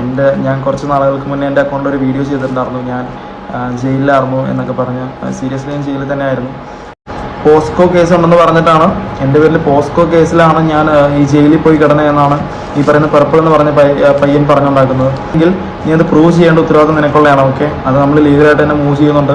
എന്റെ ഞാൻ കുറച്ച് നാളുകൾക്ക് മുന്നേ എന്റെ അക്കൗണ്ടിൽ ഒരു വീഡിയോ ചെയ്തിട്ടുണ്ടായിരുന്നു. ഞാൻ ജയിലിലായിരുന്നു എന്നൊക്കെ പറഞ്ഞ്. സീരിയസ്ലി ഞാൻ ജയിലിൽ തന്നെ ആയിരുന്നു പോസ്കോ കേസ് ഉണ്ടെന്ന് പറഞ്ഞിട്ടാണ്. എന്റെ പേരിൽ പോസ്കോ കേസിലാണ് ഞാൻ ഈ ജയിലിൽ പോയി കിടന്നതെന്നാണ് ഈ പറയുന്ന പെർപ്പിൾ എന്ന് പറഞ്ഞ പയ്യൻ പറഞ്ഞുണ്ടാക്കുന്നത്. എങ്കിൽ നീ അത് പ്രൂവ് ചെയ്യേണ്ട ഉത്തരവാദിത്വം നിനക്കുള്ളതാണ് ഓക്കെ അത് നമ്മൾ ലീഗലായിട്ട് തന്നെ മൂവ് ചെയ്യുന്നുണ്ട്.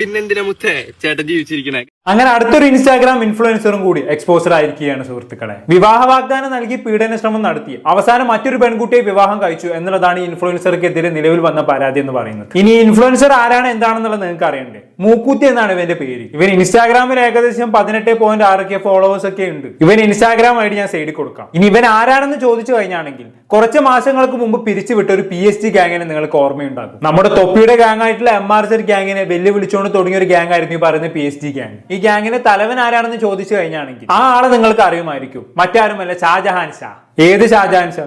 പിന്നെന്തിനാ മുത്തേ? ചേട്ടൻ ജീവിച്ചിരിക്കണേ. അങ്ങനെ അടുത്തൊരു ഇൻസ്റ്റാഗ്രാം ഇൻഫ്ലുവൻസറും കൂടി എക്സ്പോസർ ആയിരിക്കുകയാണ് സുഹൃത്തുക്കളെ. വിവാഹ വാഗ്ദാനം നൽകി പീഡന ശ്രമം നടത്തി. അവസാനം മറ്റൊരു പെൺകുട്ടിയെ വിവാഹം കഴിച്ചു എന്നുള്ളതാണ് ഈ ഇൻഫ്ലുവൻസർക്കെതിരെ നിലവിൽ വന്ന പരാതി എന്ന് പറയുന്നത്. ഇനി ഇൻഫ്ലുവൻസർ ആരാണ് എന്താണെന്നുള്ളത് നിങ്ങൾക്ക് അറിയണ്ടേ? മൂക്കൂത്തി എന്നാണ് ഇവന്റെ പേര്. ഇവൻ ഇൻസ്റ്റാഗ്രാമിൽ ഏകദേശം പതിനെട്ട് പോയിന്റ് ആറ് കെ ഫോളോവേഴ്സ് ഒക്കെ ഉണ്ട്. ഇവൻ ഇൻസ്റ്റാഗ്രാം ഐ ഡി ഞാൻ സൈഡിൽ കൊടുക്കാം. ഇനി ഇവൻ ആരാണെന്ന് ചോദിച്ചു കഴിഞ്ഞാണെങ്കിൽ കുറച്ച് മാസങ്ങൾക്ക് മുമ്പ് പിരിച്ചുവിട്ട ഒരു പി എസ് ടി ഗ്യാങ്ങിനെ നിങ്ങൾക്ക് ഓർമ്മയുണ്ടാകും. നമ്മുടെ തൊപ്പിയുടെ ഗ്യാങ് ആയിട്ടുള്ള എം ആർ സെഡ് ഗ്യാങ്ങിനെ വെല്ലുവിളിച്ചുകൊണ്ട് തുടങ്ങിയ ഒരു ഗ്യാങ് ആയിരുന്നു ഈ പറയുന്ന പി എസ് ടി ഗ്യാങ് ഈ ഗ്യാങ്ങിന്റെ തലവൻ ആരാണെന്ന് ചോദിച്ചു കഴിഞ്ഞാണെങ്കിൽ ആ ആളെ നിങ്ങൾക്ക് അറിയുമായിരിക്കും. മറ്റാരുമല്ല ഷാജഹാൻ ഷാ. ഏത് ഷാജഹാൻ ഷാ?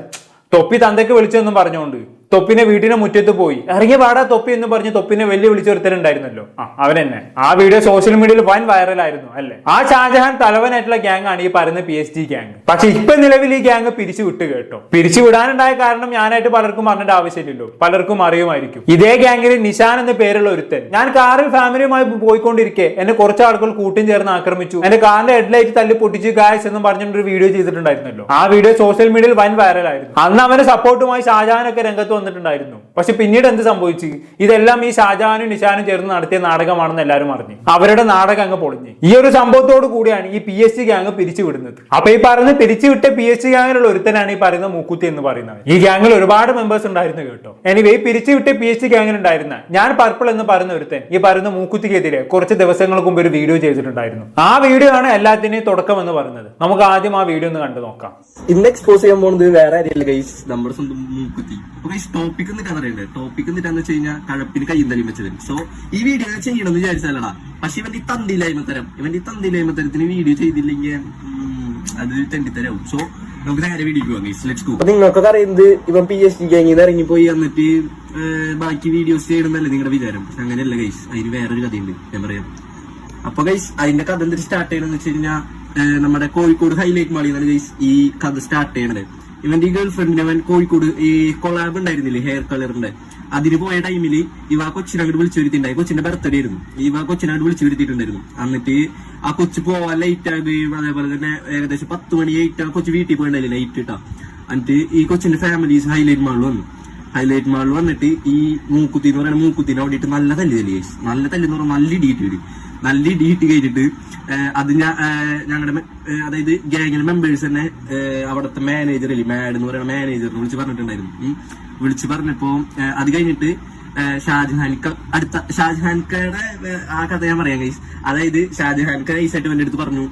തൊപ്പി തന്തയ്ക്ക് വിളിച്ചെന്നും പറഞ്ഞുകൊണ്ട് തൊപ്പിനെ വീട്ടിന് മുറ്റത്ത് പോയി. ഇറങ്ങിയ പാടാ തൊപ്പി എന്ന് പറഞ്ഞ് തൊപ്പിനെ വെല്ലു വിളിച്ചൊരുത്തരുണ്ടായിരുന്നല്ലോ അവൻ തന്നെ ആ വീഡിയോ സോഷ്യൽ മീഡിയയിൽ വൻ വൈറലായിരുന്നു അല്ലേ? ആ ഷാജഹാൻ തലവനായിട്ടുള്ള ഗ്യാങ് ആണ് ഈ പറയുന്ന പി എസ് ഡി ഗ്യാങ് പക്ഷെ ഇപ്പൊ നിലവിൽ ഈ ഗ്യാങ് പിരിച്ചു വിട്ട് കേട്ടോ. പിരിച്ചു വിടാനുണ്ടായ കാരണം ഞാനായിട്ട് പലർക്കും പറഞ്ഞിട്ട് ആവശ്യമില്ലല്ലോ. പലർക്കും അറിയുമായിരിക്കും. ഇതേ ഗ്യാങ്ങിൽ നിഷാൻ എന്ന പേരുള്ള ഒരുത്തൻ. ഞാൻ കാറിൽ ഫാമിലിയുമായി പോയിക്കൊണ്ടിരിക്കെ. എന്നെ കുറച്ച് ആളുകൾ കൂട്ടും ചേർന്ന് ആക്രമിച്ചു. എന്റെ കാറിന്റെ ഹെഡ്ലൈറ്റ് തല്ലി പൊട്ടിച്ച് ഗായസ് എന്ന് പറഞ്ഞിട്ട് ഒരു വീഡിയോ ചെയ്തിട്ടുണ്ടായിരുന്നല്ലോ. ആ വീഡിയോ സോഷ്യൽ മീഡിയയിൽ വൻ വൈറലായിരുന്നു അന്ന് അവന്റെ സപ്പോർട്ടുമായി ഷാജഹാൻ ഒക്കെ രംഗത്ത് വന്നിട്ടുണ്ടായിരുന്നു. പക്ഷെ പിന്നീട് എന്ത് സംഭവിച്ചു? ഇതെല്ലാം ഈ ഷാജഹാനും നിഷാനും ചേർന്ന് നടത്തിയ നാടകമാണെന്ന് എല്ലാവരും അറിഞ്ഞു. അവരുടെ നാടകം അങ്ങ് പൊളിഞ്ഞു. ഈ ഒരു സംഭവത്തോട് കൂടിയാണ് ഈ പി എസ് സി ഗ്യാങ് പിരിച്ചു വിടുന്നത് അപ്പൊ ഈ പറയുന്ന പിരിച്ചുവിട്ട പി എസ് സി ഗ്യാങ്ങിലുള്ള ഒരുത്തനാണ് ഈ പറയുന്ന മൂക്കുത്തി എന്ന് പറയുന്നത്. ഈ ഗ്യാങ്ങിൽ ഒരുപാട് മെമ്പേഴ്സ് ഉണ്ടായിരുന്നു കേട്ടോ. എനിവേ പിരിച്ചുവിട്ട പി എസ് സി ഗ്യാങ്ങിൽ ഉണ്ടായിരുന്ന ഞാൻ പർപ്പിൾ എന്ന് പറയുന്ന ഒരുത്തൻ ഈ പറയുന്ന മൂക്കുത്തിക്കെതിരെ കുറച്ച് ദിവസങ്ങൾക്ക് മുമ്പ് ഒരു വീഡിയോ ചെയ്തിട്ടുണ്ടായിരുന്നു. ആ വീഡിയോ ആണ് എല്ലാത്തിന്റെയും തുടക്കം എന്ന് പറയുന്നത്. നമുക്ക് ആദ്യം ആ വീഡിയോ ഒന്ന് കണ്ടു നോക്കാം. ഇന്ന് എക്സ്പോസ് ചെയ്യാൻ പോകുന്നത് വേറെ ആരെയല്ല ഗൈസ് നമ്മുടെ സ്വന്തം മൂക്കുത്തി. ടോപ്പിക് എന്നിട്ടാന്ന് പറയണ്ടേ ടോപ്പിക് എന്നിട്ടാന്ന് വെച്ച് കഴിഞ്ഞാൽ കഴപ്പിന് കയ്യും വെച്ചത് സോ ഈ വീഡിയോ ചെയ്യണമെന്ന് വിചാരിച്ചാലടാ പക്ഷെ ഇവന്റെ ഈ തന്തിയില്ലായ്മ തരം ഇവന്റെ ഈ തന്തിയില്ലായ്മ തരത്തിന് വീഡിയോ ചെയ്തില്ലെങ്കിൽ അത് തെണ്ടിത്തരാവും. സോ നമുക്ക് വീഡിയോ നിങ്ങൾക്കൊക്കെ അറിയുന്നത് ഇവൻ പി എസ് ഡി ഗ്യാങ്ങിൽ നിന്ന് ഇറങ്ങിപ്പോയി എന്നിട്ട് ബാക്കി വീഡിയോസ് ചെയ്യണമെന്നല്ലേ നിങ്ങളുടെ വിചാരം. പക്ഷെ അങ്ങനെയല്ല ഗൈസ് അതിന് വേറൊരു കഥയുണ്ട് ഞാൻ പറയാം. അപ്പൊ ഗൈസ് അതിന്റെ കഥ എന്തിട്ട് സ്റ്റാർട്ട് ചെയ്യണമെന്ന് വെച്ച് കഴിഞ്ഞാൽ നമ്മുടെ കോഴിക്കോട് ഹൈലൈറ്റ് മാളിൽ ഗൈസ് ഈ കഥ സ്റ്റാർട്ട് ചെയ്യണത്. ഇവന്റെ ഈ ഗേൾ ഫ്രണ്ടിന് അവൻ കോഴിക്കോട് ഈ കൊളാബ് ഉണ്ടായിരുന്നില്ലേ? ഹെയർ കളറിന്റെ അതിന് പോയ ടൈമിൽ ഇവ അങ്ങോട്ട് വിളിച്ചു വരുത്തിണ്ടായി കൊച്ചിന്റെ ബർത്ത്ഡേ ആയിരുന്നു. ഇവ അങ്ങോട്ട് വിളിച്ചു വരുത്തിയിട്ടുണ്ടായിരുന്നു. എന്നിട്ട് ആ കൊച്ചു പോവാൻ ലൈറ്റ് ആകുകയും അതേപോലെ തന്നെ ഏകദേശം പത്ത് മണി എയ്റ്റ് കൊച്ചു വീട്ടിൽ പോയിണ്ടായില്ലേ ലൈറ്റ് ഇട്ടാ എന്നിട്ട് ഈ കൊച്ചിന്റെ ഫാമിലീസ് ഹൈലൈറ്റ് മാളിൽ വന്നു. ഹൈലൈറ്റ് മാളിൽ വന്നിട്ട് ഈ മൂക്കുത്തി എന്ന് പറയുന്ന അവിടെ ഓടിയിട്ട് നല്ല തല്ലി തല്ലി നല്ല തല്ലി എന്ന് പറഞ്ഞാൽ നല്ല ഇടിയിട്ട് വരും നല്ല ഇടിയിട്ട് കഴിഞ്ഞിട്ട് ഏഹ്, അത് ഞാൻ ഞങ്ങളുടെ അതായത് ഗ്യാങ്ങിലെ മെമ്പേഴ്സ് തന്നെ അവിടുത്തെ മാനേജർ അല്ലേ മാഡ് എന്ന് പറയുന്ന മാനേജറിനെ വിളിച്ച് പറഞ്ഞിട്ടുണ്ടായിരുന്നു. വിളിച്ച് പറഞ്ഞപ്പോ അത് കഴിഞ്ഞിട്ട് ഷാജഹാൻക്ക അടുത്ത ഷാജഹാൻക്കയുടെ ആ കഥ ഞാൻ പറയാം ഗൈസ് അതായത് ഷാജഹാൻക്ക ഈസായിട്ട് എന്റെ അടുത്ത് പറഞ്ഞു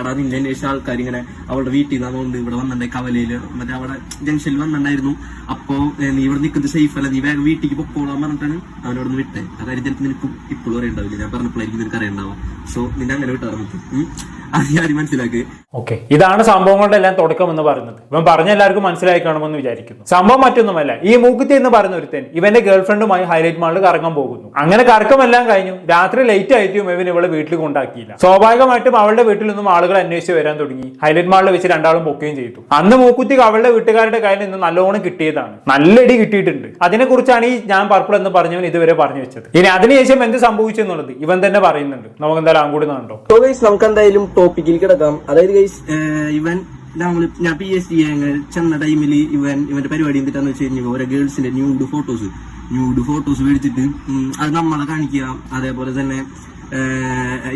എടാ നിന്നെ അന്വേഷിച്ച ആൾക്കാർ ഇങ്ങനെ അവളുടെ വീട്ടിൽ നിന്ന് അതുകൊണ്ട് ഇവിടെ വന്നിട്ടുണ്ടായി കവലയിൽ. മറ്റേ അവിടെ ജംഗ്ഷനിൽ വന്നിട്ടുണ്ടായിരുന്നു. അപ്പോ നീ ഇവിടെ നിൽക്കുന്നത് സേഫ് അല്ല. നീ വേഗം വീട്ടിലേക്ക് പൊക്കോളാൻ പറഞ്ഞിട്ടാണ് അവനോട് നിന്ന് വിട്ടേ. അതായത് ചിലപ്പോൾ നിനക്ക് ഇപ്പോഴും അറിയണ്ടാവില്ല. ഞാൻ പറഞ്ഞപ്പോഴായിരിക്കും നിനക്ക് അറിയണ്ടാവും സോ നിന്നെ അങ്ങനെ വിട്ടാ നമുക്ക് അത് ഞാൻ മനസ്സിലാക്കി? ഓക്കെ. ഇതാണ് സംഭവങ്ങളുടെ എല്ലാം തുടക്കം എന്ന് പറയുന്നത്. ഇവൻ പറഞ്ഞ എല്ലാവർക്കും മനസ്സിലായി കാണുമെന്ന് വിചാരിക്കുന്നു. സംഭവം മറ്റൊന്നുമല്ല. ഈ മൂക്കുത്തി എന്ന് പറയുന്ന ഒരുത്തൻ ഇവന്റെ ഗേൾഫ്രണ്ടുമായി ഹൈലൈറ്റ് മാളിൽ കറങ്ങാൻ പോകുന്നു. അങ്ങനെ കറക്കമെല്ലാം കഴിഞ്ഞു. രാത്രി ലേറ്റ് ആയിട്ടും ഇവൻ ഇവളെ വീട്ടിൽ കൊണ്ടാക്കിയില്ല. സ്വാഭാവികമായിട്ടും അവളുടെ വീട്ടിൽ നിന്നും ആളുകൾ അന്വേഷിച്ച് വരാൻ തുടങ്ങി. ഹൈലൈറ്റ് മാളിൽ വെച്ച് രണ്ടാളും പൊക്കുകയും ചെയ്തു. അന്ന് മൂക്കുത്തി അവളുടെ വീട്ടുകാരുടെ കയ്യിൽ നിന്ന് നല്ലോണം കിട്ടിയതാണ്. നല്ല ഇടി കിട്ടിയിട്ടുണ്ട്. അതിനെക്കുറിച്ചാണ് ഈ ഞാൻ പർപ്പിൾ എന്ന് പറഞ്ഞവൻ ഇതുവരെ പറഞ്ഞു വെച്ചത്. ഇനി അതിനുശേഷം എന്ത് സംഭവിച്ചു എന്നുള്ളത് ഇവൻ തന്നെ പറയുന്നുണ്ട്. നമുക്ക് എന്തായാലും അങ്ങോട്ട് കണ്ടോ നമുക്ക് എന്തായാലും ടോപ്പിക്കിൽ കിടക്കാം. അതായത് ഗൈസ് ഇവൻ നമ്മൾ ഞാൻ പി എസ് ഡി ചെന്ന ടൈമിൽ ഇവൻ ഇവന്റെ പരിപാടി എന്തിട്ടാന്ന് വെച്ച് കഴിഞ്ഞാൽ ഓരോ ഗേൾസിന്റെ ന്യൂഡ് ഫോട്ടോസ് ന്യൂഡ് ഫോട്ടോസ് മേടിച്ചിട്ട് അത് നമ്മളെ കാണിക്കുക. അതേപോലെ തന്നെ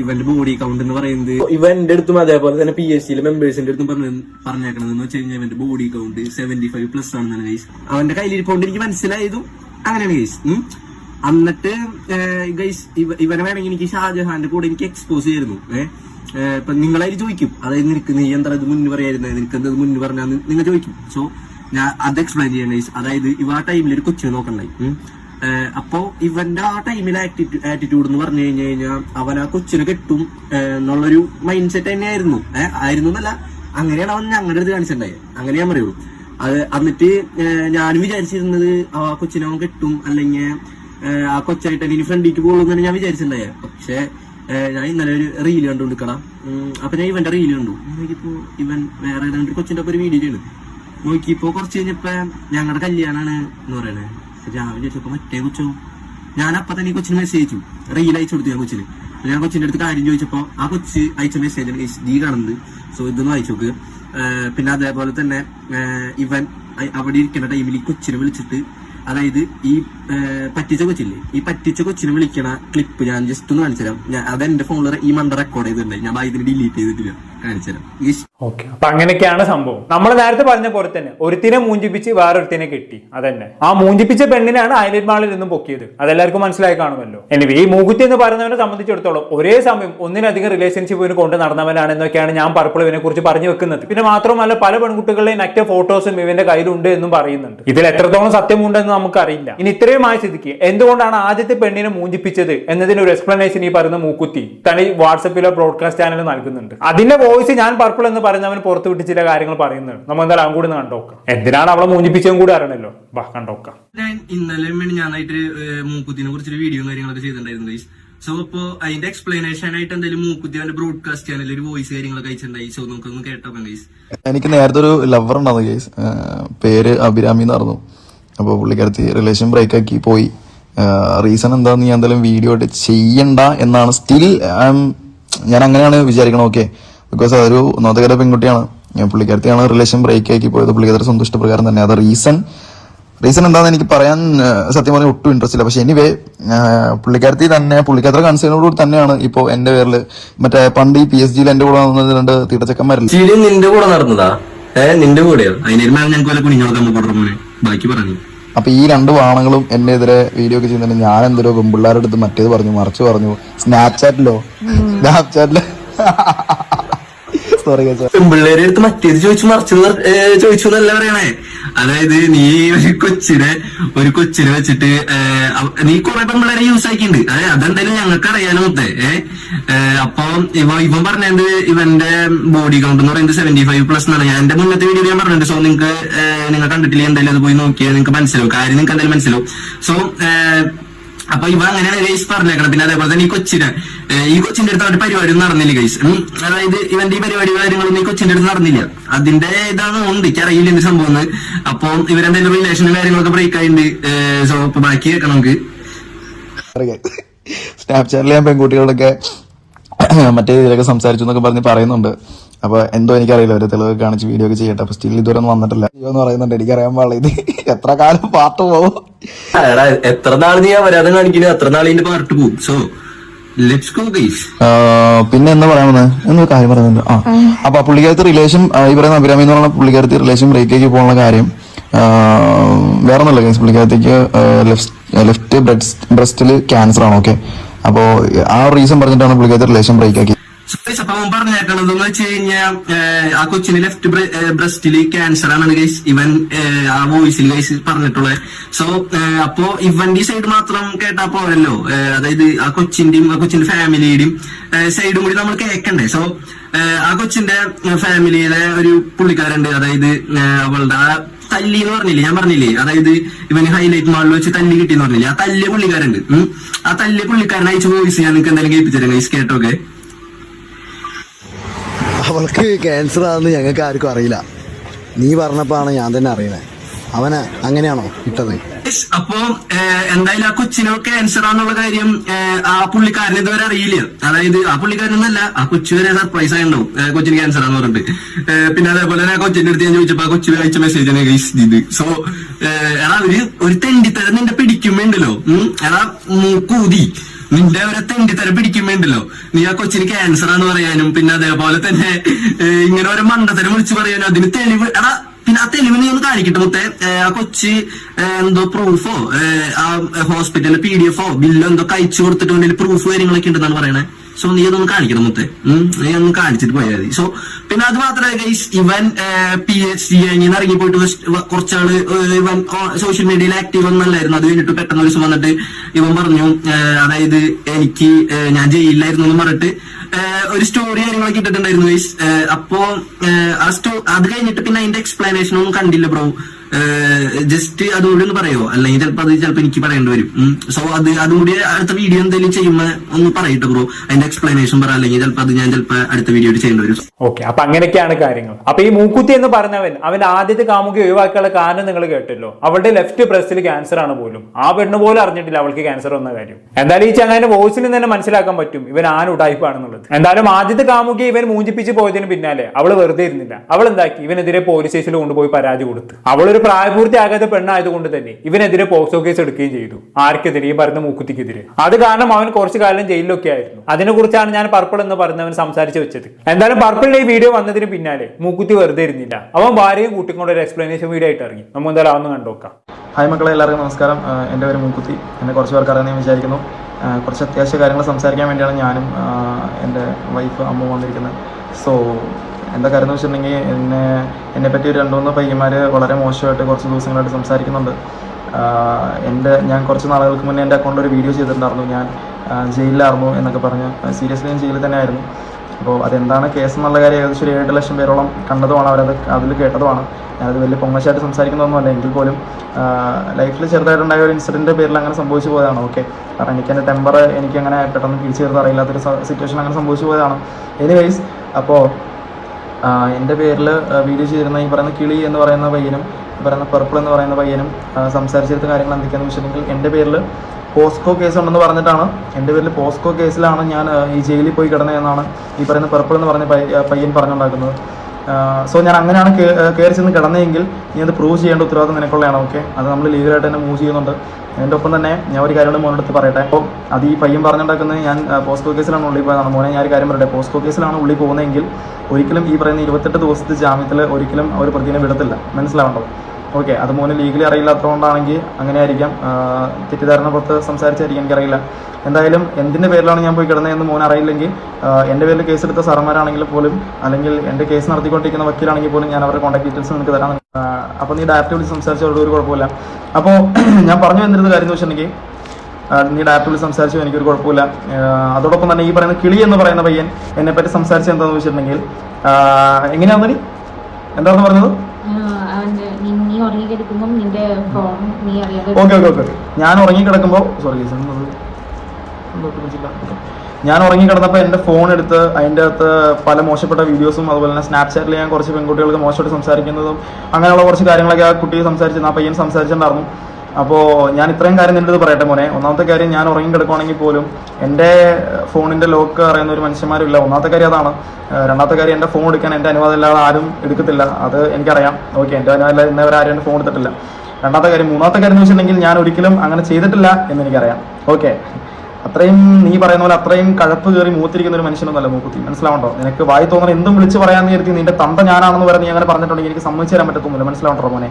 ഇവന്റെ ബോഡി കൗണ്ട് എന്ന് പറയുന്നത്. ഇവന്റെ അടുത്തും അതേപോലെ തന്നെ പി എസ് സിയിലെ മെമ്പേഴ്സിന്റെ അടുത്തും പറഞ്ഞു പറഞ്ഞേക്കണത് എന്ന് വെച്ച് കഴിഞ്ഞാൽ ഇവന്റെ body count seventy five plus ആണെന്നാണ് ഗൈസ് അവന്റെ കയ്യിലിരിപ്പോണ്ട് എനിക്ക് മനസ്സിലായതും അങ്ങനെയാണ് ഗൈസ് എന്നിട്ട് ഗൈസ് ഇവനെ വേണമെങ്കിൽ എനിക്ക് ഷാജഹാന്റെ കൂടെ എനിക്ക് എക്സ്പോസ് ചെയ്യുന്നു ഏഹ് ഇപ്പൊ നിങ്ങളായിട്ട് ചോദിക്കും. അതായത് നിനക്ക് നീ എന്താ ഇത് മുന്നേ പറയായിരുന്നത് നിനക്ക് എന്താ മുന്ന് പറഞ്ഞാൽ നിങ്ങൾ ചോദിക്കും. സോ ഞാൻ അത് എക്സ്പ്ലെയിൻ ചെയ്യണേ അതായത് ഇവ ആ ടൈമിൽ ഒരു കൊച്ചിനെ നോക്കണ്ടായി. അപ്പോ ഇവന്റെ ആ ടൈമിലെ ആറ്റിറ്റ്യൂഡ് എന്ന് പറഞ്ഞു കഴിഞ്ഞു കഴിഞ്ഞാൽ അവൻ ആ കൊച്ചിനെ കെട്ടും എന്നുള്ളൊരു മൈൻഡ് സെറ്റ് തന്നെയായിരുന്നു. ഏഹ് ആയിരുന്നു എന്നല്ല. അങ്ങനെയാണ് അവൻ ഞങ്ങളുടെ അടുത്ത് കാണിച്ചിട്ടുണ്ടായത് അങ്ങനെ ഞാൻ പറയുള്ളൂ. അത് എന്നിട്ട് ഞാനും വിചാരിച്ചിരുന്നത് ആ കൊച്ചിനെ അവൻ കെട്ടും അല്ലെങ്കിൽ ആ കൊച്ചായിട്ട് ഇനി ഫ്രണ്ടിക്ക് പോകുള്ളൂ എന്നാണ് ഞാൻ വിചാരിച്ചിട്ടുണ്ടായത് പക്ഷേ ഞാൻ ഇന്നലെ ഒരു റീൽ കണ്ടുകൊണ്ടിരിക്കണം അപ്പൊ ഞാൻ ഇവന്റെ റീൽ കണ്ടു. എനിക്കിപ്പോ ഇവൻ വേറെ ഏതാണ്ട് കൊച്ചിന്റെ ഒപ്പം ഒരു വീഡിയോ ചെയ്യണം. നോക്കിയപ്പോ കുറച്ച് കഴിഞ്ഞപ്പോ ഞങ്ങളുടെ കല്യാണാണ് എന്ന് പറയണേ. രാവിലെ ചോദിച്ചപ്പോ മറ്റേ കൊച്ചോ? ഞാൻ അപ്പൊ തന്നെ ഈ കൊച്ചിന് മെസ്സേജ് അയച്ചു. റീൽ അയച്ചു കൊടുത്തു ഞാൻ കൊച്ചിന്. ഞാൻ കൊച്ചിന്റെ അടുത്ത് കാര്യം ചോദിച്ചപ്പോ ആ കൊച്ച് അയച്ച മെസ്സേജ് ഡി കാണുന്നത്. സോ ഇതൊന്ന് വായിച്ചു നോക്ക്. പിന്നെ അതേപോലെ തന്നെ ഇവൻ അവിടെ ഇരിക്കുന്ന ടൈമിൽ ഈ കൊച്ചിനെ വിളിച്ചിട്ട് അതായത് ഈ പറ്റിച്ച കൊച്ചില്ലേ? ഈ പറ്റിച്ച കൊച്ചിനെ വിളിക്കണ ക്ലിപ്പ് ഞാൻ ജസ്റ്റ് ഒന്ന് കാണിച്ചുതരാം. ഞാൻ അത് എന്റെ ഫോണിൽ ഈ മണ്ട റെക്കോർഡ് ചെയ്തിട്ടുണ്ട്. ഞാൻ ഇതിന് ഡിലീറ്റ് ചെയ്തിട്ടില്ല. ഓക്കെ അപ്പൊ അങ്ങനെയൊക്കെയാണ് സംഭവം. നമ്മൾ നേരത്തെ പറഞ്ഞ പോലെ തന്നെ ഒരുത്തിനെ മൂഞ്ചിപ്പിച്ച് വേറൊരുത്തിനെ കെട്ടി. അതന്നെ. ആ മൂഞ്ചിപ്പിച്ച പെണ്ണിനാണ് ഹൈലൈറ്റ് മാളിൽ നിന്നും പൊക്കിയത്. അതെല്ലാവർക്കും മനസ്സിലായി കാണുമല്ലോ. എനിവേ ഈ മൂകുത്തി എന്ന് പറയുന്നവനെ സംബന്ധിച്ചിടത്തോളം ഒരേ സമയം ഒന്നിലധികം റിലേഷൻഷിപ്പിന് കൊണ്ട് നടന്നവനാണ് എന്നൊക്കെയാണ് ഞാൻ പർപ്പിൾ ഇവനെ കുറിച്ച് പറഞ്ഞു വെക്കുന്നത്. പിന്നെ മാത്രമല്ല പല പെൺകുട്ടികളുടെയും നക്റ്റ ഫോട്ടോസും ഇവന്റെ കയ്യിലുണ്ട് എന്നും പറയുന്നുണ്ട്. ഇതിൽ എത്രത്തോളം സത്യമുണ്ടെന്ന് നമുക്കറിയില്ല. ഇനി ഇത്രയും ആയ സ്ഥിതിക്ക് എന്തുകൊണ്ടാണ് ആദ്യത്തെ പെണ്ണിനെ മൂഞ്ചിപ്പിച്ചത് എന്നതിന് ഒരു എക്സ്പ്ലനേഷൻ ഈ പറയുന്ന മൂക്കുത്തി തന്നെ വാട്സപ്പിലോ ബ്രോഡ്കാസ്റ്റ് ചാനലിൽ നൽകുന്നുണ്ട്. അതിന്റെ വോയിസ് ഞാൻ പർപ്പിൾ എന്ന് പറയുന്നവൻ പുറത്തു വിട്ട് ചില കാര്യങ്ങൾ പറയുന്നത് നമ്മൾ എന്തായാലും അവൻ കൂടി കണ്ടോക്കാം എന്തിനാണ് അവളെ മൂഞ്ചിപ്പിച്ചതും കൂടി അറിയണല്ലോ? വാ കണ്ടോക്കാം ഞാൻ ഇന്നലെ ഞാനായിട്ട് മൂക്കുത്തിനെ കുറിച്ചൊരു വീഡിയോ കാര്യങ്ങളൊക്കെ ചെയ്തിട്ടുണ്ടായിരുന്നു സോ അപ്പോ അതിന്റെ എക്സ്പ്ലനേഷൻ ആയിട്ട് എന്തായാലും മൂക്കുത്തി അവന്റെ ബ്രോഡ്കാസ്റ്റ് ചാനലിൽ ഒരു വോയിസ് കാര്യങ്ങളൊക്കെ അയച്ചിട്ടുണ്ടായി. സോ നമുക്കൊന്ന് കേട്ടോ ഗൈസ് എനിക്ക് നേരത്തെ ഒരു ലവർ ഉണ്ടായിരുന്നു ഗൈസ് പേര് അഭിരാമി എന്ന് പറഞ്ഞു. അപ്പോൾ പുള്ളിക്കാരത്തി റിലേഷൻ ബ്രേക്ക് ആക്കി പോയി. റീസൺ എന്താന്ന് ഞാൻ എന്തായാലും വീഡിയോ ആയിട്ട് ചെയ്യണ്ട എന്നാണ്. സ്റ്റിൽ ഞാൻ അങ്ങനെയാണ് വിചാരിക്കണം ഓക്കെ ബിക്കോസ് അതൊരു ഒന്നാമത്തെ പെൺകുട്ടിയാണ്. ഞാൻ പുള്ളിക്കാരത്തിയാണ് റിലേഷൻ ബ്രേക്ക് ആക്കി പോയത്. പുള്ളിക്കാരത്തി സന്തുഷ്ടപ്രകാരം തന്നെ. അത് റീസൺ റീസൺ എന്താണെന്ന് എനിക്ക് പറയാൻ സത്യം പറഞ്ഞാൽ ഒട്ടും ഇൻട്രസ്റ്റ് ഇല്ല. പക്ഷെ എനിവേ പുള്ളിക്കാരത്തി തന്നെ പുള്ളിക്കാരത്തെ കൺസേണോട് തന്നെയാണ് ഇപ്പോൾ എന്റെ പേരിൽ മറ്റേ പണ്ട് ഈ പി എസ് ജിയിൽ എന്റെ കൂടെ വന്നത് രണ്ട് തീട്ടച്ചക്കന്മാരില്ല? നിന്റെ കൂടെ നടന്നതാ? നിന്റെ ബാക്കി പറഞ്ഞു. അപ്പൊ ഈ രണ്ട് വാണങ്ങളും എന്നെ എതിരെ വീഡിയോ ഒക്കെ ചെയ്യുന്നുണ്ട് ഞാൻ എന്തോ പെൺപിള്ളേരുടെ അടുത്ത് മറ്റേത് പറഞ്ഞു മറിച്ച് പറഞ്ഞു. സ്നാപ്ചാറ്റിലോ സ്നാപ്ചാറ്റിലോ സോറി പെൺപിള്ളേരെ അടുത്ത് മറ്റേത് ചോദിച്ചു മറിച്ചു ചോദിച്ചു എന്നല്ല പറയണേ? അതായത് നീ ഒരു കൊച്ചിനെ ഒരു കൊച്ചിനെ വെച്ചിട്ട് നീ കുറെ പെൺപിള്ളേരെ യൂസ് ആക്കിയിട്ടുണ്ട്. അതെ അതെന്തായാലും ഞങ്ങൾക്ക് അറിയാനും ഏഹ് അപ്പൊ ഇവ ഇവൻ പറഞ്ഞത് ഇവന്റെ ബോഡി കൗണ്ട് എന്ന് പറയുന്നത് സെവന്റി ഫൈവ് പ്ലസ് എന്നാണ്. ഞാൻ എന്റെ മുന്നത്തെ വീഡിയോ ഞാൻ പറഞ്ഞിട്ടുണ്ട്. സോ നിങ്ങൾക്ക് നിങ്ങൾ കണ്ടിട്ടില്ല? എന്തായാലും അത് പോയി നോക്കിയാൽ നിങ്ങൾക്ക് മനസ്സിലാവും. കാര്യം നിങ്ങൾക്ക് എന്തായാലും മനസ്സിലാവും. സോ അപ്പൊ ഇവ അങ്ങനെയാണ് ഗൈസ് പറഞ്ഞേക്കണം പിന്നെ അതേപോലെ തന്നെ ഈ കൊച്ചിന്. ഈ കൊച്ചിന്റെ അടുത്ത് അവരുടെ പരിപാടി നടന്നില്ല ഗൈസ് അതായത് ഇവന്റെ ഈ പരിപാടി കാര്യങ്ങളൊന്നും ഈ കൊച്ചിന്റെ അടുത്ത് നടന്നില്ല. അതിന്റെ ഇതാണ് ഉണ്ട്. അറിയില്ല എന്ത് സംഭവം എന്ന്. അപ്പൊ ഇവരെന്തെങ്കിലും റിലേഷനും കാര്യങ്ങളൊക്കെ ബ്രേക്ക് ആയിട്ടുണ്ട്. സോ അപ്പൊ ബാക്കി കേൾക്കണം നമുക്ക്. സ്നാപ്ചാറ്റിൽ ഞാൻ പെൺകുട്ടികളൊക്കെ മറ്റേ ഇതിലൊക്കെ സംസാരിച്ചു എന്നൊക്കെ പറഞ്ഞ് പറയുന്നുണ്ട്. അപ്പൊ എന്തോ എനിക്കറിയില്ല ഒരു തെളിവ് കാണിച്ച് വീഡിയോ ഒക്കെ ചെയ്യട്ടെ. അപ്പൊ സ്റ്റിൽ ഇതുവരെ ഒന്നും വന്നിട്ടില്ല. അയ്യോ എന്ന് പറയുന്നുണ്ട് എനിക്കറിയാൻ പാടില്ല ഇത്. എത്ര കാലം പാട്ട് പോകും എടാ എത്ര നാൾ നീ വരാതെ കാണിക്കുന്നു എത്ര നാൾ ഇതിന്റെ പാർട്ട് പോകും സോ പിന്നെ എന്താ പറയാമെന്ന് എന്ന് കാര്യം പറയുന്നുണ്ട്. ആ അപ്പൊ ആ പുള്ളിക്കാരത്തി റിലേഷൻ ഈ പറയുന്ന അഭിരാമി എന്ന് പറഞ്ഞ പുള്ളിക്കാരത്തി റിലേഷൻ ബ്രേക്കേക്ക് പോകാനുള്ള കാര്യം വേറെ ഒന്നുമില്ല കേസ് പുള്ളിക്കാരത്തേക്ക് ലെഫ്റ്റ് ബ്രസ്റ്റിൽ ക്യാൻസർ ആണ് ഓക്കെ അപ്പോ ആ റീസൺ പറഞ്ഞിട്ടാണ് പുള്ളിക്കാരത്തെ റിലേഷൻ ബ്രേക്ക് ആക്കി സുരേഷ് അപ്പൊ അവൻ പറഞ്ഞേക്കണത് എന്ന് വെച്ച് കഴിഞ്ഞാൽ ആ കൊച്ചിന് ലെഫ്റ്റ് ബ്രസ്റ്റിൽ ക്യാൻസർ ആണ് ഗൈസ് ഇവൻ ആ വോയിസിൽ ഗൈസ് പറഞ്ഞിട്ടുള്ളത് സോ അപ്പോ ഇവന്റെ സൈഡ് മാത്രം കേട്ടാ പോരല്ലോ. അതായത് ആ കൊച്ചിന്റെയും ആ കൊച്ചിന്റെ ഫാമിലിയുടെയും സൈഡും കൂടി നമ്മൾ കേൾക്കണ്ടേ സോ ആ കൊച്ചിന്റെ ഫാമിലിയിലെ ഒരു പുള്ളിക്കാരുണ്ട് അതായത് അവളുടെ ആ തല്ലി എന്ന് പറഞ്ഞില്ലേ? ഞാൻ പറഞ്ഞില്ലേ? അതായത് ഇവന് ഹൈലൈറ്റ് മാളിൽ വെച്ച് തല്ലി കിട്ടിയെന്ന് പറഞ്ഞില്ലേ? ആ തല്ലിയ പുള്ളിക്കാരുണ്ട് ആ തല്ലിയ പുള്ളിക്കാരൻ അയച്ച വോയിസ് ഞാൻ നിങ്ങൾക്ക് എന്തായാലും കേൾപ്പിച്ചു ഗൈസ് കേട്ടോക്കെ. അവൾക്ക് ക്യാൻസർ ആണെന്ന് ഞങ്ങൾക്ക് ആർക്കും അറിയില്ല. നീ പറഞ്ഞപ്പോഴാണ് ഞാൻ തന്നെ അറിയണേ അവന് അങ്ങനെയാണോ ഇട്ടത്? അപ്പൊ എന്തായാലും ആ കൊച്ചിനോ ക്യാൻസർ ആണെന്നുള്ള കാര്യം ആ പുള്ളിക്കാരന് ഇതുവരെ അറിയില്ല. അതായത് ആ പുള്ളിക്കാരനല്ല ആ കൊച്ചു വരെ സർപ്രൈസ് ആയിട്ടുണ്ടാവും കൊച്ചിന് ക്യാൻസർ ആണെന്ന് പറഞ്ഞിട്ട്. പിന്നെ അതേപോലെ തന്നെ ആ കൊച്ചിന്റെ അടുത്ത് ഞാൻ ചോദിച്ചപ്പോ ആ കൊച്ചു അയച്ച മെസ്സേജ് ഇത് സോ എടാ ഒരു ഒരു തെണ്ടിത്തരം നിന്റെ പിടിക്കുമ്പോണ്ടല്ലോ എടാ മൂക്കൂതി. നിന്റെ ഒരു തെണ്ടിത്തരം പിടിക്കുമ്പോണ്ടല്ലോ നീ ആ കൊച്ചിന് ക്യാൻസർ ആണ് പറയാനും പിന്നെ അതേപോലെ തന്നെ ഇങ്ങനെ ഒരു മണ്ടത്തരം വിളിച്ചു പറയാനും അതിന് തെളിവ് എടാ പിന്നെ ആ തെളിവ് നീ ഒന്ന് കാണിക്കട്ടെ മുത്തേ. ആ കൊച്ചി എന്തോ പ്രൂഫോ ആ ഹോസ്പിറ്റലിലെ പി ഡി എഫോ ബില്ലോ എന്തോ കഴിച്ചു കൊടുത്തിട്ടുണ്ടെങ്കിൽ പ്രൂഫ് കാര്യങ്ങളൊക്കെ ഉണ്ടെന്നാണ് പറയണേ. സോ നീ അതൊന്ന് കാണിക്കണം മുത്തെ. നീ ഒന്ന് കാണിച്ചിട്ട് പോയാൽ മതി. സോ പിന്നെ അത് മാത്രമല്ല ഗൈസ് ഇവൻ പി എച്ച് ഡി കഴിഞ്ഞ് ഇറങ്ങി പോയിട്ട് കുറച്ചാൾ ഇവൻ സോഷ്യൽ മീഡിയയിൽ ആക്റ്റീവ് ഒന്നല്ലായിരുന്നു അത് കഴിഞ്ഞിട്ട് പെട്ടെന്ന് ഒരു ദിവസം വന്നിട്ട് ഇവൻ പറഞ്ഞു അതായത് എനിക്ക് ഞാൻ ജയിലിലായിരുന്നു എന്ന് പറഞ്ഞിട്ട് ഒരു സ്റ്റോറി കാര്യങ്ങളൊക്കെ ഇട്ടിട്ടുണ്ടായിരുന്നു ഗൈസ് അപ്പോ ആ സ്റ്റോ അത് കഴിഞ്ഞിട്ട് പിന്നെ അതിന്റെ എക്സ്പ്ലനേഷൻ ഒന്നും കണ്ടില്ല ബ്രോ ജസ്റ്റ് അതുകൂടി ഒന്ന് പറയോ അല്ലെങ്കിൽ ചിലപ്പോൾ അത് ചിലപ്പോൾ എനിക്ക് പറയേണ്ടി വരും. സോ അത് അതുകൂടി അടുത്ത വീഡിയോ എന്തെങ്കിലും ചെയ്യുമ്പോൾ ഒന്ന് പറയട്ടെ ബ്രോ അതിന്റെ എക്സ്പ്ലനേഷൻ പറ. അല്ലെങ്കിൽ ചിലപ്പോൾ അത് ഞാൻ ചിലപ്പോൾ അടുത്ത വീഡിയോ ചെയ്യേണ്ടി വരും. ഓക്കെ അപ്പൊ അങ്ങനെയൊക്കെയാണ് കാര്യങ്ങൾ. അപ്പൊ ഈ മൂക്കുത്തി എന്ന് പറഞ്ഞവൻ അവന്റെ ആദ്യത്തെ കാമുകി ഒഴിവാക്കാനുള്ള കാരണം നിങ്ങൾ കേട്ടല്ലോ. അവളുടെ ലെഫ്റ്റ് ബ്രസ്റ്റിൽ ക്യാൻസർ ആണ് പോലും. ആ പെണ്ണ് പോലും അറിഞ്ഞിട്ടില്ല അവൾക്ക് ക്യാൻസർ വന്ന കാര്യം. എന്തായാലും ഈ ചങ്ങാന്റെ വോയിസിൽ തന്നെ മനസ്സിലാക്കാൻ പറ്റും. ഇവൻ ആൻ ഉടായ്പാണെന്നുള്ളത് എന്തായാലും ആദ്യത്തെ കാമുകി ഇവൻ മൂഞ്ചിപ്പിച്ച് പോയതിന് പിന്നാലെ അവൾ വെറുതെ ഇരുന്നില്ല. അവൾ എന്താക്കി ഇവനെതിരെ പോലീസ് സ്റ്റേഷനിൽ കൊണ്ടുപോയി പരാതി കൊടുത്തു. അവളൊരു പ്രായപൂർത്തിയാകാത്ത പെണ്ണായതുകൊണ്ട് തന്നെ ഇവനെതിരെ പോക്സോ കേസ് എടുക്കുകയും ചെയ്തു. ആർക്കെതിരെ? ഈ പറഞ്ഞ മൂക്കുത്തിക്കെതിരെ. അത് കാരണം അവൻ കുറച്ചു കാലം ജയിലിലൊക്കെ ആയിരുന്നു. അതിനെക്കുറിച്ചാണ് ഞാൻ പർപ്പിൾ എന്ന് പറഞ്ഞവൻ സംസാരിച്ചു വെച്ചത്. എന്തായാലും പർപ്പിളിന്റെ ഈ വീഡിയോ വന്നതിന് പിന്നാലെ മൂക്കുത്തി വെറുതെ ഇരുന്നില്ല. അവൻ ഭാര്യയും കൂട്ടിക്കൊണ്ട് ഒരു എക്സ്പ്ലനേഷൻ വീഡിയോ ആയിട്ട് ഇറങ്ങി. നമ്മൾ എന്തായാലും അതൊന്ന് കണ്ടോക്കാം ഹായ് മക്കളെ എല്ലാവർക്കും നമസ്കാരം. എന്റെ പേര് മൂക്കുത്തി. എന്നെ കുറച്ച് പേർക്ക് അറിയാൻ ഞാൻ വിചാരിക്കുന്നു. കുറച്ച് അത്യാവശ്യ കാര്യങ്ങൾ സംസാരിക്കാൻ വേണ്ടിയാണ് ഞാനും എന്റെ വൈഫ് അമ്മ വന്നിരിക്കുന്നത്. സോ എന്താ കാര്യം എന്ന് വെച്ചിട്ടുണ്ടെങ്കിൽ എന്നെ എന്നെ പറ്റി ഒരു രണ്ട് മൂന്ന് പയ്യന്മാർ വളരെ മോശമായിട്ട് കുറച്ച് ദിവസങ്ങളായിട്ട് സംസാരിക്കുന്നുണ്ട്. എന്റെ ഞാൻ കുറച്ച് നാളുകൾക്ക് മുന്നേ എന്റെ അക്കൗണ്ടിൽ ഒരു വീഡിയോ ചെയ്തിട്ടുണ്ടായിരുന്നു. ഞാൻ ജയിലിലായിരുന്നു എന്നൊക്കെ പറഞ്ഞ്. സീരിയസ്ലി ഞാൻ ജയിലിൽ തന്നെ ആയിരുന്നു. അപ്പോൾ അതെന്താണ് കേസ് എന്നുള്ള കാര്യം ഏകദേശം ഒരു ഏഴ് ലക്ഷം പേരോളം കണ്ടതുമാണ്. അവരത് അതിൽ കേട്ടതുമാണ്. ഞാനത് വലിയ പൊങ്ങശായിട്ട് സംസാരിക്കുന്നതൊന്നുമല്ല എങ്കിൽ പോലും ലൈഫിൽ ചെറുതായിട്ടുണ്ടായ ഒരു ഇൻസിഡന്റ് പേരിൽ അങ്ങനെ സംഭവിച്ചു പോയതാണ്. ഓക്കെ കാരണം എനിക്ക് എന്റെ ടെമ്പർ എനിക്ക് അങ്ങനെ പെട്ടെന്ന് തിരിച്ചു ചേർത്ത് അറിയില്ലാത്തൊരു സിറ്റുവേഷൻ അങ്ങനെ സംഭവിച്ചു പോയതാണ്. എനിവൈസ് അപ്പോൾ എന്റെ പേരിൽ വീഡിയോ ചെയ്തിരുന്ന ഈ പറയുന്ന കിളി എന്ന് പറയുന്ന പയ്യനും ഈ പറയുന്ന പർപ്പിൾ എന്ന് പറയുന്ന പയ്യനും സംസാരിച്ചെടുത്ത കാര്യങ്ങൾ എന്തൊക്കെയാണെന്ന് വെച്ചിട്ടുണ്ടെങ്കിൽ എന്റെ പേരിൽ പോസ്കോ കേസ് ഉണ്ടെന്ന് പറഞ്ഞിട്ടാണ്. എന്റെ പേരിൽ പോസ്കോ കേസിലാണ് ഞാൻ ഈ ജയിലിൽ പോയി കിടന്നതെന്നാണ് ഈ പറയുന്ന പർപ്പിൾ എന്ന് പറഞ്ഞ പയ്യൻ പറഞ്ഞുണ്ടാക്കുന്നത്. സോ ഞാൻ അങ്ങനെയാണ് കയറി ചെന്ന് കിടന്നതെങ്കിൽ നീ അത് പ്രൂവ് ചെയ്യേണ്ട ഉത്തരവാദിത്തം നിനക്കുള്ളതാണ് ഓക്കെ അത് നമ്മൾ ലീഗലായിട്ട് തന്നെ മൂവ് ചെയ്യുന്നുണ്ട്. എന്റെ ഒപ്പം തന്നെ ഞാൻ ഒരു കാര്യം മോനെ മോനെടുത്ത് പറയട്ടെ? അപ്പോൾ അത് ഈ പയ്യൻ പറഞ്ഞുണ്ടാക്കുന്നത് ഞാൻ പോസ്റ്റ് കേസിലാണ് ഉള്ളിൽ പോയതാണ് മോനെ ഞാൻ ഒരു കാര്യം പറയട്ടെ? പോസ്കോ കേസിലാണ് ഉള്ളിൽ പോകുന്നതെങ്കിൽ ഒരിക്കലും ഈ പറയുന്ന ഇരുപത്തെട്ട് ദിവസത്തെ ജാമ്യത്തിൽ ഒരിക്കലും ഒരു പ്രതിനെ വിടത്തില്ല. മനസ്സിലാവണ്ടോ? ഓക്കെ അത് മോന് ലീഗലി അറിയില്ലാത്തതുകൊണ്ടാണെങ്കിൽ അങ്ങനെ ആയിരിക്കാം തെറ്റിദ്ധാരണ പുറത്ത് സംസാരിച്ചായിരിക്കും എനിക്കറിയില്ല. എന്തായാലും എന്തിന്റെ പേരിലാണ് ഞാൻ പോയി കിടന്നതെന്ന് മോൻ അറിയില്ലെങ്കിൽ എന്റെ പേരിൽ കേസെടുത്ത സാറന്മാരാണെങ്കിൽ പോലും അല്ലെങ്കിൽ എന്റെ കേസ് നടത്തിക്കൊണ്ടിരിക്കുന്ന വക്കീലാണെങ്കിൽ പോലും ഞാൻ അവരുടെ കോൺടാക്ട് ഡീറ്റെയിൽസ് നിങ്ങൾക്ക് തരാം അപ്പോൾ നീ ഡയറക്റ്റ് വിളിച്ച് സംസാരിച്ചോളൂ ഒരു കുഴപ്പമില്ല. അപ്പോൾ ഞാൻ പറഞ്ഞു വന്നിരുന്ന കാര്യം എന്ന് വെച്ചിട്ടുണ്ടെങ്കിൽ നീ ഡയറക്റ്റ് വിളിച്ച് സംസാരിച്ചു എനിക്കൊരു കുഴപ്പമില്ല. അതോടൊപ്പം തന്നെ ഈ പറയുന്ന കിളി എന്ന് പറയുന്ന പയ്യൻ എന്നെ പറ്റി സംസാരിച്ചത് എന്താണെന്ന് വെച്ചിട്ടുണ്ടെങ്കിൽ എങ്ങനെയാണെന്ന് നീ എന്താണെന്ന് പറഞ്ഞത്? Okay okay okay. ഞാൻ ഉറങ്ങി കിടക്കുമ്പോൾ സോറി ഞാൻ ഉറങ്ങിക്കിടന്നപ്പോൾ എന്റെ ഫോൺ എടുത്ത് അതിന്റെ അകത്ത് പല മോശപ്പെട്ട വീഡിയോസും അതുപോലെ തന്നെ സ്നാപ്ചാറ്റിൽ ഞാൻ കുറച്ച് പെൺകുട്ടികൾക്ക് മോശമായിട്ട് സംസാരിക്കുന്നതും അങ്ങനെയുള്ള കുറച്ച് കാര്യങ്ങളൊക്കെ ആ കുട്ടി സംസാരിച്ചിരുന്നു. ആ പയ്യൻ സംസാരിച്ചിട്ടുണ്ടായിരുന്നു. അപ്പോൾ ഞാൻ ഇത്രയും കാര്യം നിന്റെ പറയട്ടെ മോനെ. ഒന്നാമത്തെ കാര്യം ഞാൻ ഉറങ്ങിക്കിടക്കുവാണെങ്കിൽ പോലും എന്റെ ഫോണിന്റെ ലോക്ക് അറിയുന്ന ഒരു മനുഷ്യന്മാരില്ല. ഒന്നാമത്തെ കാര്യം അതാണ്. രണ്ടാമത്തെ കാര്യം എന്റെ ഫോൺ എടുക്കാൻ എന്റെ അനുവാദം ഇല്ലാതെ ആരും എടുക്കത്തില്ല. അത് എനിക്കറിയാം. ഓക്കെ എന്റെ അനുവാദം ഇന്നവരെ ആരും എന്റെ ഫോൺ എടുത്തിട്ടില്ല. രണ്ടാമത്തെ കാര്യം മൂന്നാമത്തെ കാര്യം എന്ന് വെച്ചിട്ടുണ്ടെങ്കിൽ ഞാൻ ഒരിക്കലും അങ്ങനെ ചെയ്തിട്ടില്ല എന്ന് എനിക്കറിയാം. ഓക്കെ. അത്രയും നീ പറയുന്ന പോലെ അത്രയും കഴപ്പ് കയറി മൂത്തിരിക്കുന്ന ഒരു മനുഷ്യനൊന്നുമല്ല മൂക്കുത്തി. മനസ്സിലാവണ്ടോ? നിനക്ക് വായി തോന്നുന്ന എന്തും വിളിച്ച് പറയാന്ന് കരുതി നിന്റെ തന്ത ഞാനാണെന്ന് പറഞ്ഞ് നീ അങ്ങനെ പറഞ്ഞിട്ടുണ്ടെങ്കിൽ എനിക്ക് സമ്മതിച്ചു തരാൻ പറ്റത്തൊന്നുമില്ല. മനസ്സിലാവണ്ടോ മോനെ?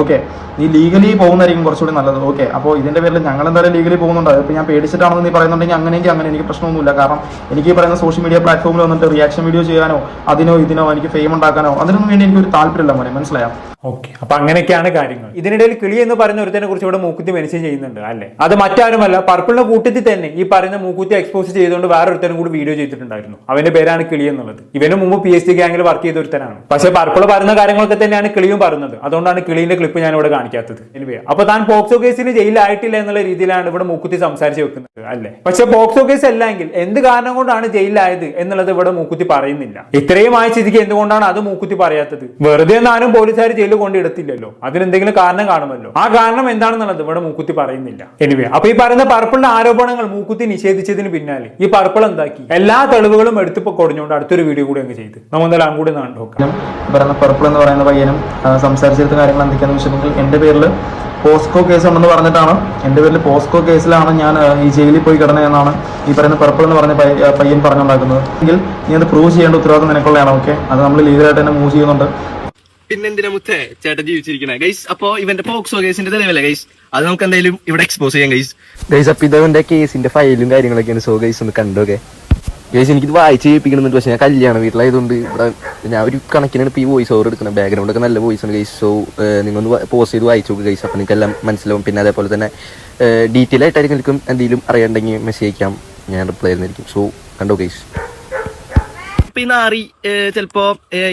ഓക്കെ. നീ ലീഗലി പോകുന്നതായിരിക്കും കുറച്ചുകൂടി നല്ലത്. ഓക്കെ. അപ്പോൾ ഇതിന്റെ പേരിൽ ഞങ്ങൾ എന്തായാലും ലീഗലി പോകുന്നുണ്ട്? അതിപ്പോൾ ഞാൻ പേടിച്ചിട്ടാണെന്ന് നീ പറയുന്നുണ്ടെങ്കിൽ അങ്ങനെയെങ്കിൽ അങ്ങനെ എനിക്ക് പ്രശ്നമൊന്നുമില്ല. കാരണം എനിക്ക് ഈ പറയുന്ന സോഷ്യൽ മീഡിയ പ്ലാറ്റ്ഫോമിൽ വന്നിട്ട് റിയാക്ഷൻ വീഡിയോ ചെയ്യാനോ അതിനോ ഇതിനോ എനിക്ക് ഫെയിം ഉണ്ടാക്കാനോ അതിനൊന്നും വേണ്ടി എനിക്കൊരു താല്പര്യമില്ല മോനെ. മനസ്സിലായോ? ഓക്കെ. അപ്പൊ അങ്ങനെയൊക്കെയാണ് കാര്യങ്ങൾ. ഇതിനിടയിൽ കിളി എന്ന് പറയുന്ന ഒരുത്തനെ കുറിച്ച് ഇവിടെ മൂക്കുത്തി മെൻഷൻ ചെയ്യുന്നുണ്ട് അല്ലേ? അത് മറ്റാരുമല്ല പർപ്പിളിന്റെ കൂട്ടത്തിൽ തന്നെ ഈ പറയുന്ന മൂക്കുത്തി എക്സ്പോസ് ചെയ്തുകൊണ്ട് വേറെ ഒരുത്തനും കൂടി വീഡിയോ ചെയ്തിട്ടുണ്ടായിരുന്നു. അവന്റെ പേരാണ് കിളി എന്നുള്ളത്. ഇവന് മുമ്പ് പി എസ് ഡി ഗ്യാങ്ങിൽ വർക്ക് ചെയ്ത ഒരുത്തനാണ്. പക്ഷെ പർപ്പിൾ പറയുന്ന കാര്യങ്ങളൊക്കെ തന്നെയാണ് കിളിയും പറയുന്നത്. അതുകൊണ്ടാണ് കിളിന്റെ ക്ലിപ്പ് ഞാൻ ഇവിടെ കാണിക്കാത്തത്. എനിവേ അപ്പൊ താൻ പോക്സോ കേസിന് ജയിലായിട്ടില്ല എന്നുള്ള രീതിയിലാണ് ഇവിടെ മൂക്കുത്തി സംസാരിച്ച് വെക്കുന്നത് അല്ലേ? പക്ഷെ പോക്സോ കേസ് അല്ലെങ്കിൽ എന്ത് കാരണം കൊണ്ടാണ് ജയിലായത് എന്നുള്ളത് ഇവിടെ മൂക്കുത്തി പറയുന്നില്ല. ഇത്രയും ആയ സ്ഥിതിക്ക് എന്തുകൊണ്ടാണ് അത് മൂക്കുത്തി പറയാത്തത്? വെറുതെ നാനും പോലീസുകാർ ജയിലിൽ കൊണ്ട് എടുത്തില്ലല്ലോ. അതിനെന്തെങ്കിലും കാരണം കാണുമല്ലോ. ആ കാരണം എന്താണെന്നുള്ളത് ഇവിടെ മൂക്കുത്തി പറയുന്നില്ല. എനിവേ അപ്പൊ ഈ പറയുന്ന പർപ്പിളിന്റെ ആരോപണങ്ങൾ മൂക്കുത്തി നിഷേധിച്ചതിന് പിന്നാലെ ഈ പർപ്പിൾ എന്താക്കി? എല്ലാ തെളിവുകളും എടുത്തിപ്പോ കൊടുഞ്ഞുകൊണ്ട് അടുത്തൊരു വീഡിയോ കൂടി അങ്ങ് ചെയ്ത്. നമ്മൾ എന്തായാലും അങ്ങ് കൂടി നാണ്ടു നോക്കാം. പറയുന്ന പർപ്പിൾ എന്ന് പറയുന്ന പയ്യനും ആ, സംസാരിച്ചിരുന്ന കാര്യങ്ങൾ എന്തൊക്കെയാണെന്ന് വെച്ചിട്ടുണ്ടെങ്കിൽ എന്റെ പേരിൽ പോസ്കോ കേസ് ഉണ്ടെന്ന് പറഞ്ഞിട്ടാണ്. എന്റെ പേരിൽ പോസ്കോ കേസിലാണ് ഞാൻ ഈ ജയിലിൽ പോയി കിടന്നതെന്നാണ് ഈ പറയുന്ന പർപ്പിൾ എന്ന് പറഞ്ഞ പയ്യൻ പറഞ്ഞുണ്ടാക്കുന്നത്. എങ്കിൽ നീ അത് പ്രൂവ് ചെയ്യേണ്ട ഉത്തരവാദിത്വം നിനക്കുള്ളതാണ് ഓക്കെ അത് നമ്മൾ ലീഗലായിട്ട് തന്നെ മൂവ് ചെയ്യുന്നുണ്ട്. പിന്നെന്തിനാ മുത്തേ ചേട്ടൻ ജീവിച്ചിരിക്കണേ? ഗൈസ് അപ്പൊ ഇവന്റെ പോക്സോ കേസിന്റെ തെളിവല്ലേ ഗൈസ് അത് നമുക്ക് എന്തായാലും ഇവിടെ എക്സ്പോസ് ചെയ്യാം ഗൈസ് ഗൈസ് അപ്പൊ ഇതവന്റെ കേസിന്റെ ഫയലും കാര്യങ്ങളൊക്കെയാണ്. സോ ഗൈസ് ഒന്ന് കണ്ടോക്കെ ഗൈസ് എനിക്കിത് വായിച്ച് ചെയ്യിപ്പിക്കണമെന്നുണ്ട് പക്ഷെ ഞാൻ കല്യാണം വീട്ടിലായതുകൊണ്ട് ഇവിടെ ഞാൻ ഒരു കണക്കിനാണ് ഇപ്പൊ ഈ വോയിസ് ഓവർ എടുക്കുന്നത് ബാക്ക്ഗ്രൗണ്ട് ഒക്കെ നല്ല വോയിസ് ആണ് ഗൈസ് സോ നിങ്ങളൊന്ന് പോസ് ചെയ്ത് വായിച്ചു നോക്കുക ഗൈസ് അപ്പൊ നിങ്ങൾക്ക് എല്ലാം മനസ്സിലാവും. പിന്നെ അതേപോലെ തന്നെ ഡീറ്റെയിൽ ആയിട്ടായിരിക്കും എന്തെങ്കിലും അറിയണ്ടെങ്കിൽ മെസ്സേജ് അയക്കാം. ഞാൻ റിപ്ലൈ ആയിരുന്നിരിക്കും സോ കണ്ടോ ഗൈസ് ഇപ്പൊ ഈ നാറി ചിലപ്പോ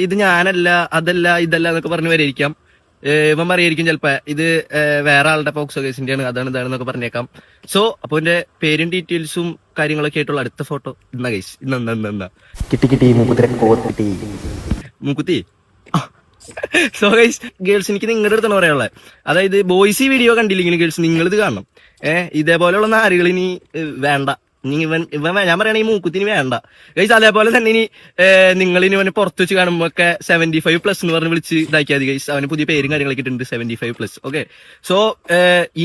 ഇത് ഞാനല്ല അതല്ല ഇതല്ല എന്നൊക്കെ പറഞ്ഞു വരെയിരിക്കാം ഇവൻ പറയായിരിക്കും ചിലപ്പോ ഇത് വേറെ ആളുടെ പോക്സോ കേസിന്റെ ആണ് അതാണ് ഇതാണ് എന്നൊക്കെ പറഞ്ഞേക്കാം. സോ അപ്പൊ എന്റെ പേരും ഡീറ്റെയിൽസും കാര്യങ്ങളൊക്കെ ആയിട്ടുള്ള അടുത്ത ഫോട്ടോ. ഇന്ന ഗൈസ് ഇന്ന കിട്ടി കിട്ടി മുക്കുത്തി? മുക്കുത്തി സോ ഗൈസ് ഗേൾസ് എനിക്ക് നിങ്ങളുടെ അടുത്താണ് പറയാനുള്ളത് അതായത് ബോയ്സ് ഈ വീഡിയോ കണ്ടില്ലെങ്കിൽ ഗേൾസ് നിങ്ങളിത് കാണണം. ഏഹ് ഇതേപോലെയുള്ള നാരുകൾ ഇനി വേണ്ട. ഇനി ഇവൻ ഇവൻ ഞാൻ പറയണ ഈ മൂക്കുത്തിന് വേണ്ട. ഗൈസ് അതേപോലെ തന്നെ ഇനി നിങ്ങൾ ഇനി ഇവനെ പുറത്ത് വെച്ച് കാണുമ്പോ ഒക്കെ സെവന്റി ഫൈവ് പ്ലസ് എന്ന് പറഞ്ഞ് വിളിച്ച് ഇതാക്കിയാൽ ഗൈസ് അവന് പുതിയ പേരും കാര്യങ്ങളൊക്കെ ഇട്ടുണ്ട് seventy five plus okay so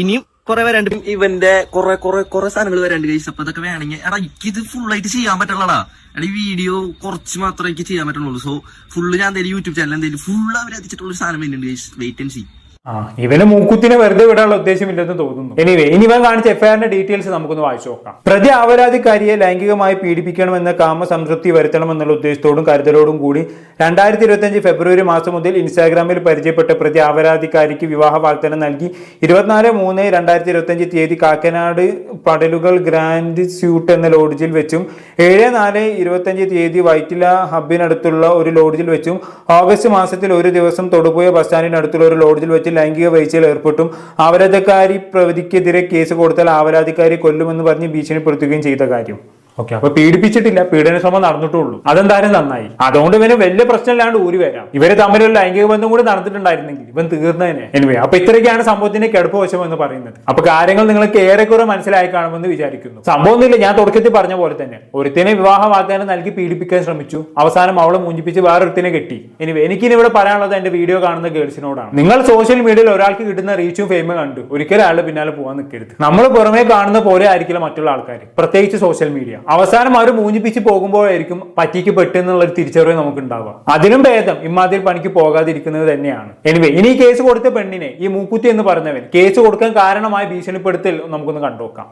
ഇനിയും കുറെ വരാണ്ട്. ഇവന്റെ കുറെ കുറെ കുറെ സാധനങ്ങൾ വരാണ്ട് ഗൈസ് അപ്പൊ അതൊക്കെ വേണമെങ്കിൽ എടാ എനിക്ക് ഇത് ഫുൾ ആയിട്ട് ചെയ്യാൻ പറ്റുള്ളടാ എടാ ഈ വീഡിയോ കുറച്ച് മാത്രമേ എനിക്ക് ചെയ്യാൻ പറ്റുള്ളൂ. സോ ഫുള്ള് ഞാൻ എന്തെങ്കിലും യൂട്യൂബ് ചാനൽ എന്തെങ്കിലും ഫുൾ അവരെത്തിച്ചിട്ടുള്ള സാധനം വരുന്നുണ്ട് ഗൈസ് വെയിറ്റ് ആൻഡ് സീ ആ ഇവന് മൂക്കുത്തിനെ വെറുതെ വിടാനുള്ള ഉദ്ദേശമില്ലെന്ന് തോന്നുന്നു. എനിവേ ഇനി ഇവൻ കാണിച്ച എഫ്ഐആറിന്റെ ഡീറ്റെയിൽസ് നമുക്കൊന്ന് വായിച്ചു നോക്കാം. പ്രതി അപരാധിക്കാരിയെ ലൈംഗികമായി പീഡിപ്പിക്കണമെന്ന കാമസംതൃപ്തി വരുത്തണമെന്നുള്ള ഉദ്ദേശത്തോടും കരുതലോടും കൂടി രണ്ടായിരത്തി ഇരുപത്തിയഞ്ച് ഫെബ്രുവരി മാസം മുതൽ ഇൻസ്റ്റാഗ്രാമിൽ പരിചയപ്പെട്ട പ്രതി അപരാധിക്കാരിക്ക് വിവാഹ വാഗ്ദാനം നൽകി. ഇരുപത്തിനാല് മൂന്ന് രണ്ടായിരത്തി ഇരുപത്തിയഞ്ച് തീയതി കാക്കനാട് പടലുകൾ ഗ്രാൻഡ് സ്യൂട്ട് എന്ന ലോഡ്ജിൽ വെച്ചും ഏഴ് നാല് ഇരുപത്തിയഞ്ച് തീയതി വൈറ്റില ഹബിനടുത്തുള്ള ഒരു ലോഡ്ജിൽ വെച്ചും ഓഗസ്റ്റ് മാസത്തിൽ ഒരു ദിവസം തൊടുപുഴ ബസ് സ്റ്റാൻഡിനടുത്തുള്ള ഒരു ലോഡ്ജിൽ വെച്ച് ലൈംഗിക വീഴ്ചയിൽ ഏർപ്പെട്ടും. ആവരാധിക്കാരി പ്രതിക്കെതിരെ കേസ് കൊടുത്താൽ ആവരാധിക്കാരി കൊല്ലുമെന്ന് പറഞ്ഞ് ഭീഷണിപ്പെടുത്തുകയും ചെയ്ത കാര്യം. ഓക്കെ അപ്പൊ പീഡിപ്പിച്ചിട്ടില്ല പീഡന ശ്രമം നടന്നിട്ടുള്ളൂ. അതെന്തായാലും നന്നായി. അതുകൊണ്ട് ഇവന് വലിയ പ്രശ്നമില്ലാണ്ട് ഊരി വരാം. ഇവർ തമ്മിലുള്ള ലൈംഗിക ബന്ധം കൂടി നടന്നിട്ടുണ്ടായിരുന്നെങ്കിൽ ഇവൻ തീർന്നതിനെ എനിവേ അപ്പൊ ഇത്രയൊക്കെയാണ് സംഭവത്തിന്റെ കെടുപ്പ് വശം എന്ന് പറയുന്നത്. അപ്പൊ കാര്യങ്ങൾ നിങ്ങൾക്ക് ഏറെക്കുറെ മനസ്സിലായി കാണുമെന്ന് വിചാരിക്കുന്നു. സംഭവമൊന്നുമില്ല ഞാൻ തുടക്കത്തിൽ പറഞ്ഞ പോലെ തന്നെ. ഒരുത്തിനെ വിവാഹ വാഗ്ദാനം നൽകി പീഡിപ്പിക്കാൻ ശ്രമിച്ചു. അവസാനം അവളെ മൂഞ്ചിപ്പിച്ച് വേറൊരുത്തിനെ കെട്ടി. എനിവേ എനിക്കിനി ഇവിടെ പറയാനുള്ളത് എന്റെ വീഡിയോ കാണുന്ന ഗേൾസിനോടാണ്. നിങ്ങൾ സോഷ്യൽ മീഡിയയിൽ ഒരാൾക്ക് കിട്ടുന്ന റീച്ചും ഫെയിമും കണ്ടു. ഒരിക്കലും അയാളുടെ പിന്നാലെ പോകാൻ നിൽക്കരുത്. നമ്മൾ പുറമേ കാണുന്ന പോലെ ആയിരിക്കില്ല മറ്റുള്ള ആൾക്കാർ പ്രത്യേകിച്ച് സോഷ്യൽ മീഡിയ അവസാനം അവർ മൂഞ്ചിപ്പിച്ച് പോകുമ്പോഴായിരിക്കും പറ്റിക്ക് എന്നുള്ള ഒരു തിരിച്ചറിവ് നമുക്ക് ഉണ്ടാവുക അതിനും ഭേദം ഇമാതിരി പണിക്ക് പോകാതിരിക്കുന്നത് തന്നെയാണ്. എനിവേ ഇനി കേസ് കൊടുത്ത പെണ്ണിനെ ഈ മൂക്കുത്തി എന്ന് പറഞ്ഞവൻ കേസ് കൊടുക്കാൻ കാരണമായ ഭീഷണിപ്പെടുത്തൽ നമുക്കൊന്ന് കണ്ടുനോക്കാം.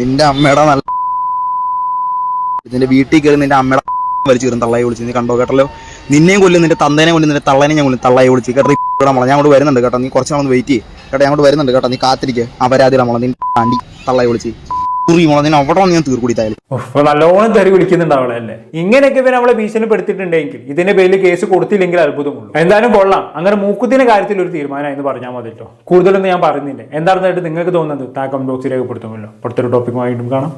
നിന്റെ അമ്മയുടെ നല്ല നിന്റെ വീട്ടിൽ കയറി നിന്റെ അമ്മയുടെ വലിച്ചു കയറും തള്ളയെ വിളിച്ച്. നീ കണ്ടോ കേട്ടല്ലോ? നിന്നെയും കൊല്ലും നിന്റെ തന്തേനെ കൊല്ലും നിന്റെ തള്ളേനെ ഞാൻ കൊല്ലും. തള്ളയെ വിളിച്ച്. കേട്ടോ ഇവിടെ മോളെ ഞാൻ അങ്ങോട്ട് വരുന്നുണ്ട് കേട്ടോ. നീ കുറച്ച് നമ്മൾ വെയിറ്റ് ചെയ്യേ. കേട്ടോ ഞാൻ അങ്ങോട്ട് വരുന്നുണ്ട് കേട്ടോ. നീ കാത്തിരിക്കുക അപരാധിയുടെ മോളെ നിന്റെ ആണ്ടി തള്ളയെ വിളിച്ച്. കുറി മോളെ നിന്നെ അവിടെ വന്ന് ഞാൻ തീർക്കുടിത്തായാലും നല്ലോണം തെറി വിളിക്കുന്നുണ്ട് അവളെ അല്ലേ ഇങ്ങനെയൊക്കെ ഇവൻ അവളെ ഭീഷണിപ്പെടുത്തിയിട്ടുണ്ടെങ്കിൽ ഇതിന്റെ പേരിൽ കേസ് കൊടുത്തില്ലെങ്കിൽ അത്ഭുതമുള്ളൂ. എന്തായാലും കൊള്ളാം. അങ്ങനെ മൂക്കുത്തിന്റെ കാര്യത്തിൽ ഒരു തീരുമാനം എന്ന് പറഞ്ഞാൽ മതി കേട്ടോ കൂടുതലൊന്നും ഞാൻ പറയുന്നില്ല. എന്താണെന്നായിട്ട് നിങ്ങൾക്ക് തോന്നുന്നത് താ കമന്റ് ബോക്സിൽ രേഖപ്പെടുത്തുമല്ലോ. അടുത്തൊരു ടോപ്പിക്കുമായിട്ടും കാണാം.